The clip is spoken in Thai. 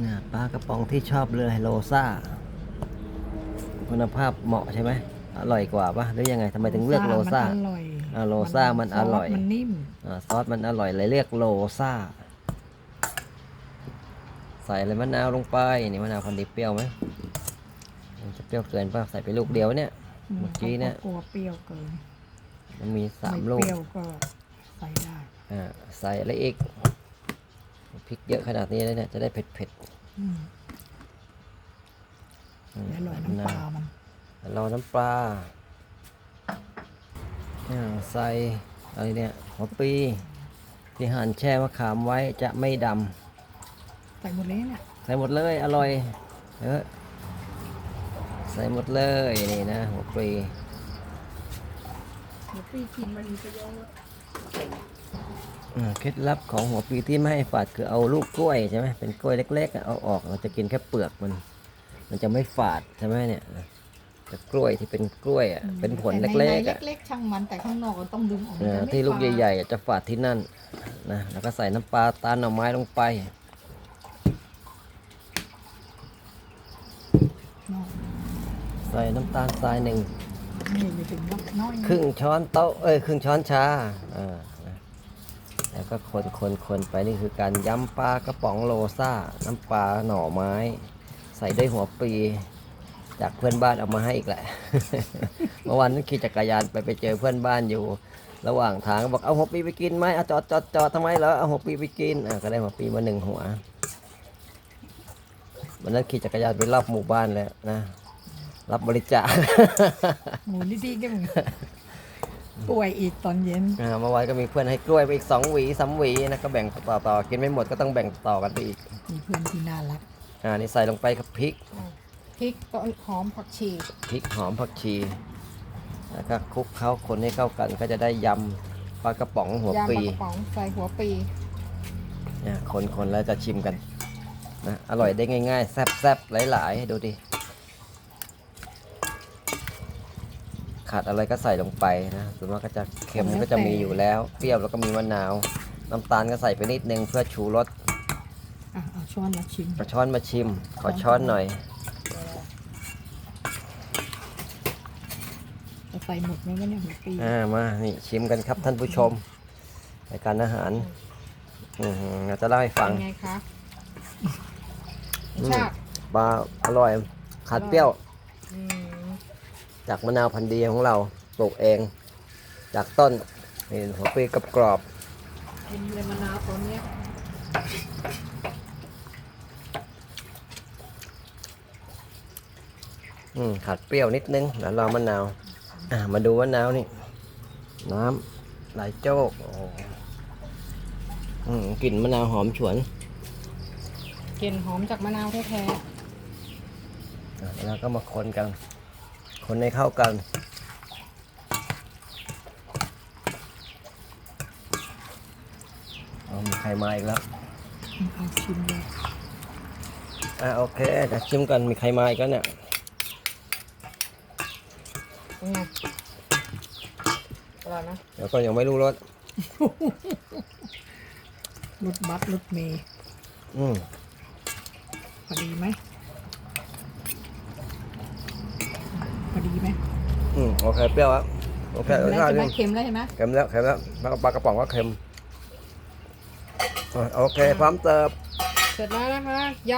เนี่ยปลากระป๋องที่ชอบเลยโลซ่า คุณภาพเหมาะใช่ไหมอร่อยกว่าปะหรือยังไงทำไมถึงเลือกโลซ่ามันอร่อยอ่าโลซ่ามันอร่อยซสมันนิ่มอ่าซอสมันอร่อยเลยเรียกโลซ่า ใส่อะไรมะนาวลงไปนี่มะนาวพอดีเปรี้ยวไหมมันจะเปรี้ยวเกินป่ะใส่ไปลูกเดียวเนี่ยเมื่อกี้เนี่ยขากลัวเปรี้ยวเกิน มันมีสามไลูกเปรี้ยวก็ใส่ได้อ่าใส่อะไรอีก พริกเยอะขนาดนี้เลยเนี่ยจะได้เผ็ดเผ็ดอืมๆอืมแล้วโรยน้ำปลามันแล้วเราน้ำปลาอ่าใส่อะไรเนี่ยหัวปีที่หั่นแช่มะขามไว้จะไม่ดำใส่หมดเลยเนี่ยใส่หมดเลยอร่อยเออใส่หมดเลยนี่นะหัวปลีเดี๋ยวพี่กินมันมีประโยชน์อ่า เคล็ดลับของหัวปลีที่ไม่ให้ฝาดคือเอาลูกกล้วยใช่ไหมเป็นกล้วยเล็กๆอะเอาออกเราจะกินแค่เปลือกมัน มันจะไม่ฝาดใช่ไหมเนี่ยแต่กล้วยที่เป็นกล้วยอะเป็นผลแต่เล็กในๆอะเล็กๆช่างมันแต่ข้างนอกก็ต้องดึงออกเออมันจะไม่ที่ลูกฝาดใหญ่ๆอะจะฝาดที่นั่นนะแล้วก็ใส่น้ำปลาตาลหน่อไม้ลงไปนอกใส่น้ำตาลทรายหนึ่งนี่ไม่ถึงว่าน้อยนะครึ่งช้อนโต๊ะเอ้ยครึ่งช้อนชาอ่านะ แล้วก็คนคนคนไปนี่คือการย้ำปลากระป๋องโลซ่า น้ำปลาหน่อไม้ ใส่ด้วยหัวปลีจากเพื่อนบ้านเอามาให้อีกแหละ เมื่อวานนั้นขี่จักรยานไปไปเจอเพื่อนบ้านอยู่ ระหว่างทางก็บอกเอาหัวปลีไปกินไหมเอาจอดจอดจอดทำไมเหรอเอาหัวปลีไปกินอะก็ได้หัวปลีมาหนึ่งหัววันนั้นขี่จักรยานไปรอบหมู่บ้านแล้วนะ รับบริจาค หมูดีก็มึ งป่วยอีกตอนเย็นอ่าเมื่อวานก็มีเพื่อนให้กล้วยไปอีกสองหวีสามหวีนะก็แบ่งต่อต่อๆกินไม่หมดก็ต้องแบ่งต่อกันไปอีกมีเพื่อนที่น่ารักอ่านี่ใส่ลงไปกับพริกพริกต้นหอมผักชีพริกหอมผักชีแล้วก็คลุกเคล้าคนให้เข้ากันก็จะได้ยำปลากระป๋องหัวยำปลีปลากระป๋องใส่หัวปีเนี่ยคนคนแล้วจะชิมกันนะอร่อยได้ง่าย ๆ แซ่บๆหลายๆดูดิ ขาดอะไรก็ใส่ลงไปนะส่วนมากก็จะเค็มก็จะมีอยู่แล้ว เปรี้ยวแล้วก็มีมะนาว น้ำตาลก็ใส่ไปนิดนึงเพื่อชูรสอะเอาช้อนมาชิม เอาช้อนมาชิม ขอช้อนหน่อยจะใส่หมดไหมวะเนี่ยหัวปีอ่ามา นี่ชิมกันครับท่านผู้ชมรายการอาหารอือหือเราจะเล่าให้ฟังเป็นไงคะอืมชาติปลาอร่อย ขาดเปรี้ยว อืม จากมะนาวพันธุ์ดีของเราปลูกเอง จากต้นนี่หัวปลีกับกรอบกินเลยมะนาวตัวเนี้ยอืมขาดเปรี้ยวนิดนึงแล้วรอมะนาวอ่ามาดูมะนาวนี่ น้ำไหลโจกโอ้โหอืมกลิ่นมะนาวหอมฉวนกลิ่นหอมจากมะนาวแท้อะแล้วก็มาคนกัน คนให้เข้ากัน เอามีใครมาอีกแล้วๆเอาชิมเลยอะโอเคจะชิมกันมีใครมาอีกแล้วเนี่ยเป็นไงอร่อยนะเดี๋ยวก็ยังไม่รู้รสรถบัสรถเมย์อืมพอดีไหมพอดีไหม อืม โอเคเปรี้ยวครับโอเคเค็มรสแล้วชาติใช่ไหมนี่เค็มแล้วใช่ไหมเค็มแล้วเค็มแล้วแล้วก็ปลากระป๋องก็เค็มอะโอเคพร้อมเติบเสร็จแล้วนะคะย